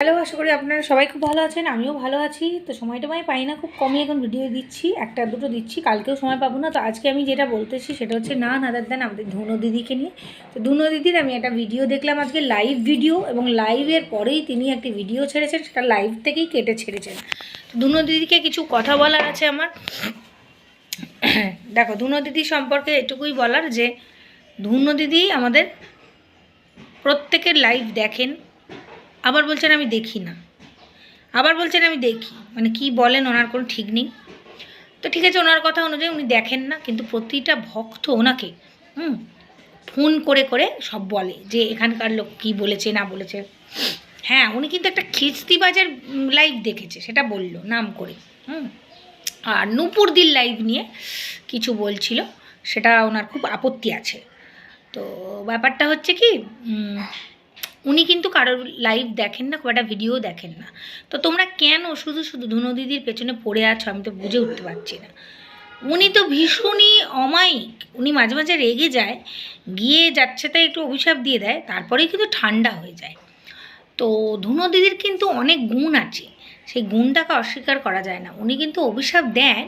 Hello, আশা করি আপনারা সবাই খুব ভালো আছেন, আমিও ভালো আছি। তো সময়টা আমি পাই না, খুব কমই এখন ভিডিও দিচ্ছি, একটা দুটো দিচ্ছি, কালকেও সময় পাবো না। তো আজকে আমি যেটা বলতেছি সেটা হচ্ছে না নাদার দেন আমাদের ধুনো দিদিকে নিয়ে। তো ধুনো দিদির আমি একটা ভিডিও দেখলাম আজকে লাইভ ভিডিও এবং লাইভের পরেই তিনি একটি ভিডিও ছেড়েছেন, সেটা লাইভ থেকেই কেটে ছেড়েছেন। তো ধুনো দিদিকে কিছু কথা বলার আছে আমার। দেখো, ধুনো দিদি সম্পর্কে এটুকুই বলার যে, ধুনো দিদি আমাদের প্রত্যেকের লাইভ দেখেন আবার বলছেন আমি দেখি না। আবার বলছেন আমি দেখি। মানে কি বলেন, ওনার কোনো ঠিক নেই। তো ঠিক আছে, ওনার কথা অনুযায়ী উনি দেখেন না, কিন্তু প্রতিটা ভক্ত ওনাকে, হুম, ফোন করে করে সব বলে যে এখানকার লোক কি বলেছে, না বলেছে। হ্যাঁ উনি কিন্তু একটা খিস্তিবাজার লাইভ দেখেছে, সেটা বলল নাম করে, হুম। আর নূপুরদির লাইভ নিয়ে কিছু বলছিল, সেটা ওনার খুব আপত্তি আছে। তো ব্যাপারটা হচ্ছে কি উনি কিন্তু কারোর লাইভ দেখেন না, খুব একটা ভিডিও দেখেন না। তো তোমরা কেন শুধু শুধু ধুনো দিদির পেছনে পড়ে আছো? আমি তো বুঝে উঠতে পারছি না। উনি তো ভীষণই অমায়িক। উনি মাঝে মাঝে রেগে যায়, গিয়ে যাচ্ছে তাই একটু অভিশাপ দিয়ে দেয়, তারপরেই কিন্তু ঠান্ডা হয়ে যায়। তো ধুনো দিদির কিন্তু অনেক গুণ আছে। সেই গুণটাকে অস্বীকার করা যায় না। উনি কিন্তু অভিশাপ দেন,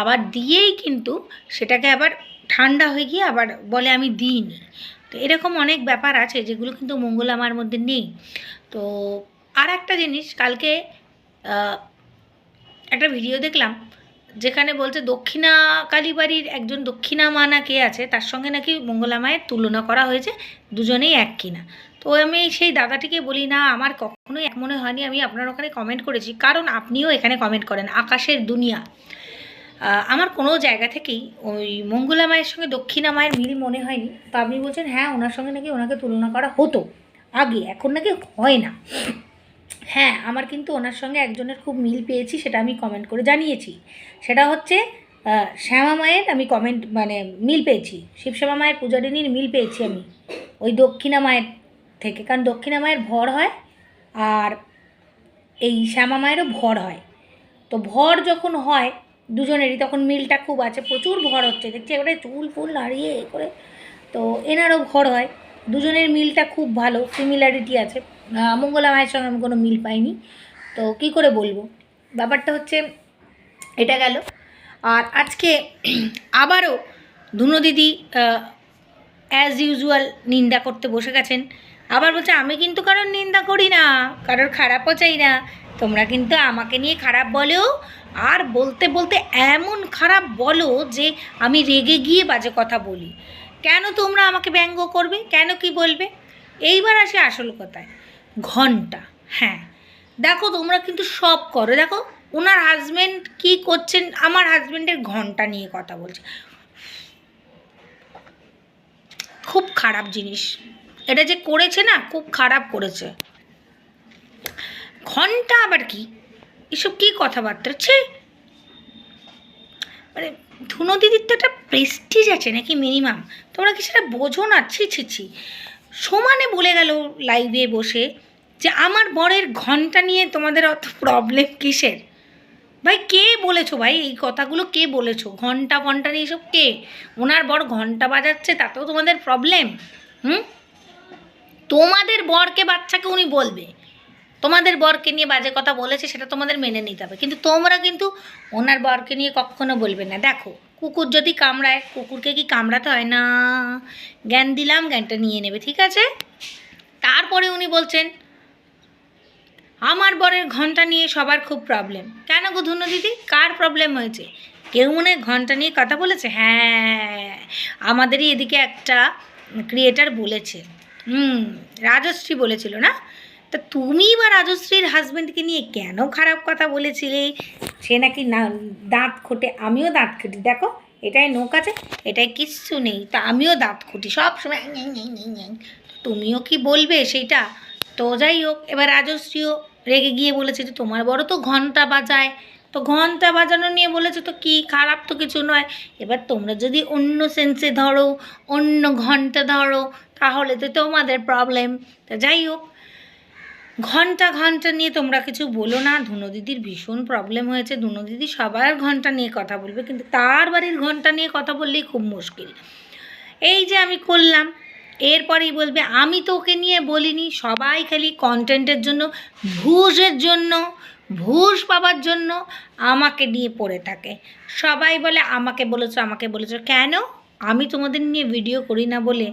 আবার দিয়েই কিন্তু সেটাকে আবার ঠান্ডা হয়ে গিয়ে আবার বলে, আমি দিইনি। তো এরকম অনেক ব্যাপার আছে যেগুলো কিন্তু মঙ্গল আমার মধ্যে নেই। তো আর একটা জিনিস, কালকে একটা ভিডিও দেখলাম যেখানে বলছে দক্ষিণা কালীবাড়ির একজন দক্ষিণা মা না কে আছে, তার সঙ্গে নাকি মঙ্গলা মায়ের তুলনা করা হয়েছে, দুজনেই এক কিনা। তো আমি সেই দাদাটিকে বলি, না, আমার কখনোই এক মনে হয়নি, আমি আপনার ওখানে কমেন্ট করেছি। কারণ আপনিও এখানে কমেন্ট করেন, আকাশের দুনিয়া। আমার কোনো জায়গা থেকেই ওই মঙ্গলা মায়ের সঙ্গে দক্ষিণা মায়ের মিল মনে হয়নি। তো আপনি বলছেন হ্যাঁ ওনার সঙ্গে নাকি ওনাকে তুলনা করা হতো। আগে, এখন নাকি হয় না। হ্যাঁ আমার কিন্তু ওনার সঙ্গে একজনের খুব মিল পেয়েছি, সেটা আমি কমেন্ট করে জানিয়েছি। সেটা হচ্ছে শ্যামা মায়ের আমি কমেন্ট মানে মিল পেয়েছি। শিবশ্যামা মায়ের পূজারিনীর মিল পেয়েছি আমি, ওই দক্ষিণা মায়ের থেকে। কারণ দক্ষিণা মায়ের ভর হয়, আর এই শ্যামা মায়েরও ভর হয়। তো ভর যখন হয় দুজনেরই তখন মিলটা খুব আছে, প্রচুর ভর হচ্ছে, দেখছি এবারে চুল ফুল নাড়িয়ে এ করে। তো এনারও ভর হয়, দুজনের মিলটা খুব ভালো সিমিলারিটি আছে। মঙ্গলা মায়ের সঙ্গে আমি কোনো মিল পাইনি। তো কি করে বলব? ব্যাপারটা হচ্ছে, এটা গেল। আর আজকে আবারও ধুনো দিদি অ্যাজ ইউজুয়াল নিন্দা করতে বসে গেছেন। আবার বলছে, আমি কিন্তু কারোর নিন্দা করি না, কারোর খারাপও চাই না। তোমরা কিন্তু আমাকে নিয়ে খারাপ বলেও আর বলতে বলতে এমন খারাপ বলো যে আমি রেগে গিয়ে বাজে কথা বলি। কেন তোমরা আমাকে ব্যঙ্গ করবে? কেন কি বলবে? এইবার আসে আসল কথায়। ঘণ্টা হ্যাঁ। দেখো, তোমরা কিন্তু সব করো। দেখো ওনার হাজব্যান্ড কি করছেন? আমার হাজব্যান্ডের ঘণ্টা নিয়ে কথা বলছে। খুব খারাপ জিনিস। এটা যে করেছে না, খুব খারাপ করেছে। ঘণ্টা আবার কি? এসব কি কথাবার্তা? ছে। মানে ধুনো দিদির তো একটা প্রেস্টিজ আছে নাকি মিনিমাম তোমরা কি সেটা বোঝো না? ছি ছি ছি। সমানে বলে গেল লাইভে বসে যে আমার বরের ঘণ্টা নিয়ে তোমাদের অত প্রবলেম কিসের? ভাই, কে বলেছ ভাই? এই কথাগুলো কে বলেছ? ঘণ্টা ঘণ্টা নিয়ে সব কে? ওনার বর ঘণ্টা বাজাচ্ছে, তাতেও তোমাদের প্রবলেম হুম? তোমাদের বরকে বাচ্চাকে উনি বলবে। তোমাদের বরকে নিয়ে বাজে কথা বলেছে, সেটা তোমাদের মেনে নিতে হবে। কিন্তু তোমরা কিন্তু ওনার বরকে নিয়ে কখনো বলবে না। দেখো, কুকুর যদি কামড়ায়, কুকুরকে কি কামড়াতে হয়? না। জ্ঞান দিলাম, জ্ঞানটা নিয়ে নেবে, ঠিক আছে? তারপরে উনি বলছেন, আমার বরের ঘণ্টা নিয়ে সবার খুব প্রবলেম কেন গো দিদি? কার প্রবলেম হয়েছে? কেউ মনে ঘণ্টা নিয়ে কথা বলেছে? হ্যাঁ আমাদেরই এদিকে একটা ক্রিয়েটার বলেছে। হুম, রাজশ্রী বলেছিল না? তা তুমি বা রাজশ্রীর হাজব্যান্ডকে নিয়ে কেন খারাপ কথা বলেছিলে? সে নাকি না দাঁত খোটে আমিও দাঁত খুঁটি। দেখো এটাই নোক আছে এটাই কিচ্ছু নেই। তা আমিও দাঁত খুঁটি সব সময় ন্যাং, ন্যাং, ন্যাং, ন্যাং। তুমিও কি বলবে সেইটা? তো যাই হোক এবার রাজশ্রীও রেগে গিয়ে বলেছে যে তোমার বড় তো ঘণ্টা বাজায়। তো ঘণ্টা বাজানো নিয়ে বলেছে তো কি খারাপ তো কিছু নয়। এবার তোমরা যদি অন্য সেন্সে ধরো অন্য ঘণ্টা ধরো তাহলে তো তোমাদের প্রবলেম তা যাই হোক ঘণ্টা ঘণ্টা নিয়ে তোমরা কিছু বলো না, ধুনো দিদির ভীষণ প্রবলেম হয়েছে, ধুনো দিদি সবার ঘণ্টা নিয়ে কথা বলবে, কিন্তু তার বাড়ির ঘণ্টা নিয়ে কথা বললেই খুব মুশকিল। এই যে আমি করলাম, এরপরেই বলবে, আমি তো ওকে নিয়ে বলিনি, সবাই খালি কন্টেন্টের জন্য, ভুষের জন্য ভুজ পাবার জন্য আমাকে নিয়ে পড়ে থাকে। সবাই বলে, আমাকে বলেছ আমাকে বলেছ। কেন? আমি তোমাদের নিয়ে ভিডিও করি না বলে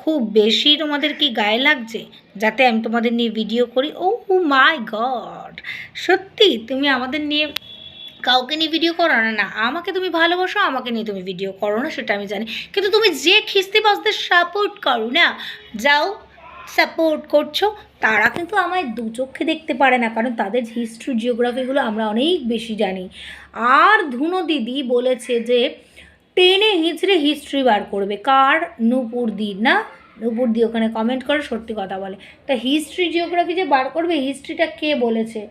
খুব বেশি তোমাদের কি গায়ে লাগছে? যাতে আমি তোমাদের নিয়ে ভিডিও করি? ও মাই গড সত্যি, তুমি আমাদের নিয়ে কাউকে নিয়ে ভিডিও করো না না, আমাকে তুমি ভালোবাসো, আমাকে নিয়ে তুমি ভিডিও করো না, সেটা আমি জানি। কিন্তু তুমি যে খিস্তিবাজদের সাপোর্ট করো না, যাও সাপোর্ট করছ, তারা কিন্তু আমায় দু চোখে দেখতে পারে না, কারণ তাদের হিস্ট্রি জিওগ্রাফিগুলো আমরা অনেক বেশি জানি। আর ধুনো দিদি বলেছে যে টেনে হিঁচড়ে হিস্ট্রি বার করবে। কার? নূপুর দির, না? নূপুর দি ওখানে কমেন্ট করে, সত্যি কথা বলে। তা হিস্ট্রি জিওগ্রাফি যে বার করবে হিস্ট্রিটা কে বলেছে?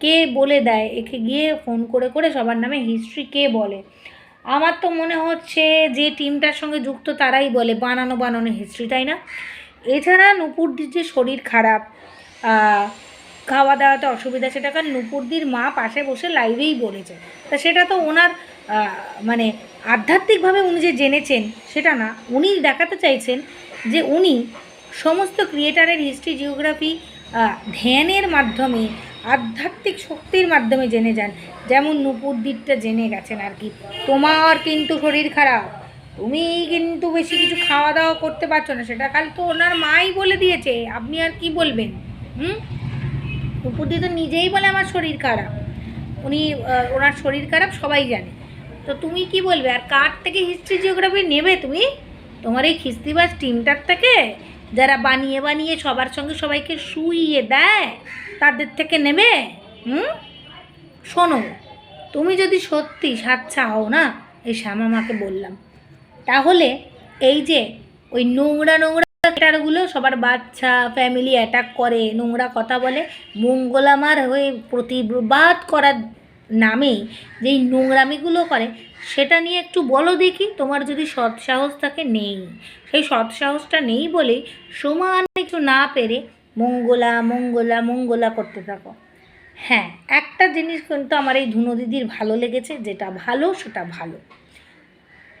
কে বলে দেয়? একে গিয়ে ফোন করে করে সবার নামে হিস্ট্রি কে বলে? আমার তো মনে হচ্ছে যে টিমটার সঙ্গে যুক্ত তারাই বলে। বানানো বানানো হিস্ট্রি তাই না? এছাড়া নুপুরদির যে শরীর খারাপ খাওয়া দাওয়াতে অসুবিধা, সেটা কারণ নুপুরদির মা পাশে বসে লাইভেই বলেছে। তা সেটা তো ওনার মানে আধ্যাত্মিকভাবে উনি যে জেনেছেন, সেটা না। উনি দেখাতে চাইছেন যে উনি সমস্ত ক্রিয়েটারের হিস্ট্রি জিওগ্রাফি ধ্যানের মাধ্যমে, আধ্যাত্মিক শক্তির মাধ্যমে জেনে যান। যেমন নুপুর দিকটা জেনে গেছেন আর কি, তোমার কিন্তু শরীর খারাপ, তুমি কিন্তু বেশি কিছু খাওয়া দাওয়া করতে পারছ না। সেটা কাল তো ওনার মাই বলে দিয়েছে। আপনি আর কি বলবেন? হুম? নুপুর দি তো নিজেই বলে আমার শরীর খারাপ। উনি ওনার শরীর খারাপ, সবাই জানে। তো তুমি কি বলবে? আর কার থেকে হিস্ট্রি জিওগ্রাফি নেবে তুমি? তোমার এই খিস্তিবাজ টিমটার থেকে? যারা বানিয়ে বানিয়ে সবার সঙ্গে সবাইকে শুইয়ে দেয়, তাদের থেকে নেবে? হুম? শোনো, তুমি যদি সত্যি সাচ্ছা হও না, এই শ্যামা শ্যামামাকে বললাম। তাহলে এই যে ওই নোংরা নোংরা ক্যারেক্টারগুলো সবার বাচ্চা ফ্যামিলি অ্যাটাক করে, নোংরা কথা বলে, মঙ্গলামার হয়ে প্রতিবাদ করার নামে যেই নোংরামিগুলো করে, সেটা নিয়ে একটু বলো দেখি, তোমার যদি সৎ সাহস থাকে, নেই। সেই সৎ সাহসটা নেই বলেই সমান একটু না পেরে মঙ্গলা মঙ্গলা মঙ্গলা করতে থাকো। হ্যাঁ একটা জিনিস কিন্তু আমার এই ধুনো দিদির ভালো লেগেছে, যেটা ভালো, সেটা ভালো।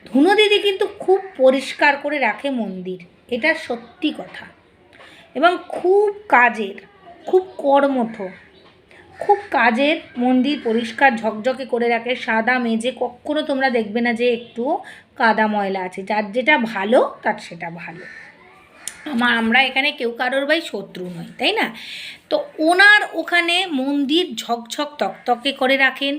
ধুনো দিদি কিন্তু খুব পরিষ্কার করে রাখে মন্দির। এটা সত্যি কথা। এবং খুব কাজের, খুব কর্মঠ, খুব কাজের মন্দির পরিষ্কার ঝকঝকে করে রাখে, সাদা মেজে কখনো তোমরা দেখবে না যে একটু কাদা ময়লা আছে। যার যেটা ভালো, তার সেটা ভালো। আমার আমরা এখানে কেউ কারোর ভাই শত্রু নই, তাই না? তো ওনার ওখানে মন্দির ঝকঝক তকতকে করে রাখেন।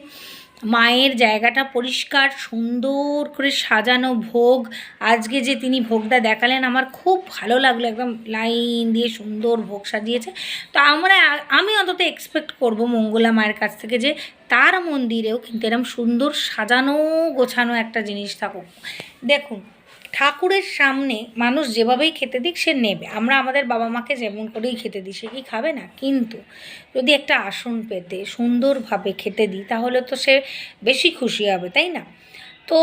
মায়ের জায়গাটা পরিষ্কার, সুন্দর করে সাজানো ভোগ। আজকে যে তিনি ভোগটা দেখালেন, আমার খুব ভালো লাগল। একদম লাইন দিয়ে সুন্দর ভোগ সাজিয়েছে। তো আমরা, আমি অন্তত এক্সপেক্ট করব মঙ্গলা মায়ের কাছ থেকে যে তার মন্দিরেও কিন্তু এরকম সুন্দর সাজানো গোছানো একটা জিনিস থাকুক। দেখুন ঠাকুরের সামনে মানুষ যেভাবেই খেতে দিক, সে নেবে। আমরা আমাদের বাবা মাকে যেমন করেই খেতে দিই, সে কি খাবে না? কিন্তু যদি একটা আসন পেতে, সুন্দরভাবে খেতে দিই, তাহলে তো সে বেশি খুশি হবে, তাই না? তো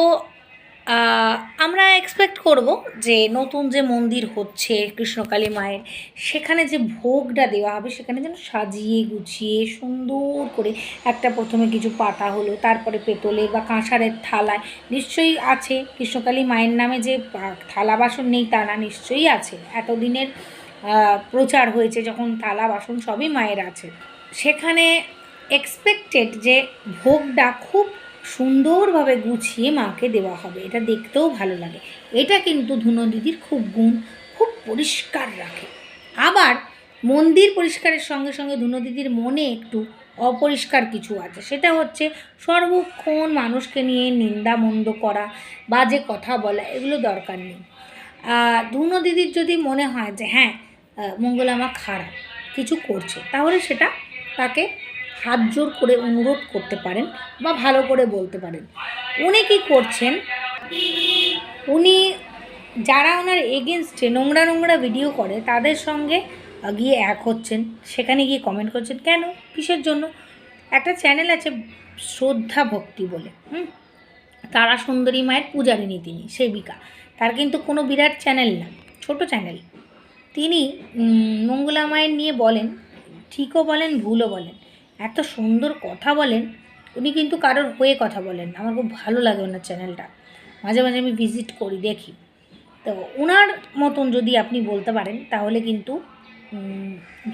আমরা এক্সপেক্ট করব যে নতুন যে মন্দির হচ্ছে কৃষ্ণকালী মায়ের, সেখানে যে ভোগটা দেওয়া হবে, সেখানে যেন সাজিয়ে গুছিয়ে সুন্দর করে একটা প্রথমে কিছু পাতা হলো, তারপরে পেতলে বা কাঁসারের থালায়, নিশ্চয়ই আছে। কৃষ্ণকালী মায়ের নামে যে থালা বাসন নেই তা না, নিশ্চয়ই আছে। এতদিনের প্রচার হয়েছে যখন থালা বাসন সবই মায়ের আছে। সেখানে এক্সপেক্টেড যে ভোগটা খুব সুন্দরভাবে গুছিয়ে মাকে দেওয়া হবে। এটা দেখতেও ভালো লাগে। এটা কিন্তু ধুনো দিদির খুব গুণ, খুব পরিষ্কার রাখে। আবার মন্দির পরিষ্কারের সঙ্গে সঙ্গে ধুনো দিদির মনে একটু অপরিষ্কার কিছু আছে। সেটা হচ্ছে সর্বক্ষণ মানুষকে নিয়ে নিন্দা মন্দ করা, বাজে কথা বলা, এগুলো দরকার নেই। ধুনো দিদির যদি মনে হয় যে হ্যাঁ মঙ্গলামা খারাপ, কিছু করছে, তাহলে সেটা তাকে হাত জোর করে অনুরোধ করতে পারেন বা ভালো করে বলতে পারেন। উনি কি করছেন? উনি যারা ওনার এগেনস্টে নোংরা নোংরা ভিডিও করে, তাদের সঙ্গে গিয়ে এক হচ্ছেন। সেখানে গিয়ে কমেন্ট করছেন, কেন? কিসের জন্য? একটা চ্যানেল আছে, শ্রদ্ধা ভক্তি বলে, হুম? তারা সুন্দরী মায়ের পূজারিনী তিনি, সেবিকা। তার কিন্তু কোনো বিরাট চ্যানেল না, ছোট চ্যানেল তিনি মঙ্গলা মায়ের নিয়ে বলেন, ঠিকও বলেন, ভুলও বলেন। এত সুন্দর কথা বলেন, উনি কিন্তু কারোর হয়ে কথা বলেন আমার খুব ভালো লাগে ওনার চ্যানেলটা। মাঝে মাঝে আমি ভিজিট করি, দেখি। তো ওনার মতন যদি আপনি বলতে পারেন, তাহলে কিন্তু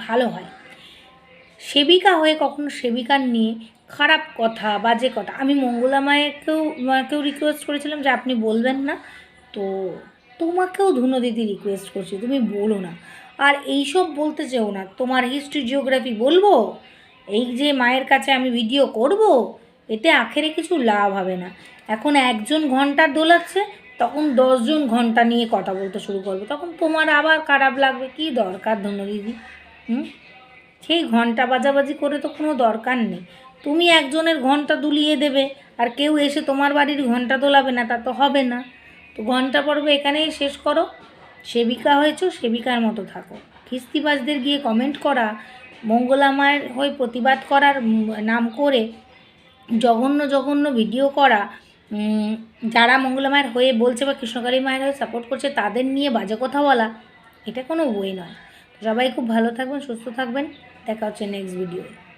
ভালো হয়। সেবিকা হয়ে কখনো সেবিকার নিয়ে খারাপ কথা, বাজে কথা, আমি মঙ্গলা মায়েকেও, মাকেও রিকোয়েস্ট করেছিলাম যে আপনি বলবেন না। তো তোমাকেও ধুনো দিদি রিকোয়েস্ট করছি, তুমি বলো না। আর এইসব বলতে চেও না। তোমার হিস্ট্রি জিওগ্রাফি বলব? এই যে মায়ের কাছে আমি ভিডিও করব, এতে আখেরে কিছু লাভ হবে না। এখন একজন ঘণ্টা দোলাচ্ছে, তখন দশজন ঘণ্টা নিয়ে কথা বলতে শুরু করবে। তখন তোমার আবার খারাপ লাগবে, কি দরকার ধন্য দিদি? হুম? সেই ঘণ্টা বাজাবাজি করে তো কোনো দরকার নেই। তুমি একজনের ঘণ্টা দুলিয়ে দেবে, আর কেউ এসে তোমার বাড়ির ঘণ্টা দোলাবে না, তা তো হবে না। তো ঘণ্টা পর্ব এখানেই শেষ করো। সেবিকা হয়েছো, সেবিকার মতো থাকো। খিস্তিবাজদের গিয়ে কমেন্ট করা মঙ্গলা মায়ের হয়ে প্রতিবাদ করার নাম করে জঘন্য জঘন্য ভিডিও করা যারা মঙ্গলামায়ের হয়ে বলছে বা কৃষ্ণকালী মায়ের হয়ে সাপোর্ট করছে, তাদের নিয়ে বাজে কথা বলা, এটা কোনো বই নয়। সবাই খুব ভালো থাকবেন, সুস্থ থাকবেন। দেখা হচ্ছে নেক্সট ভিডিও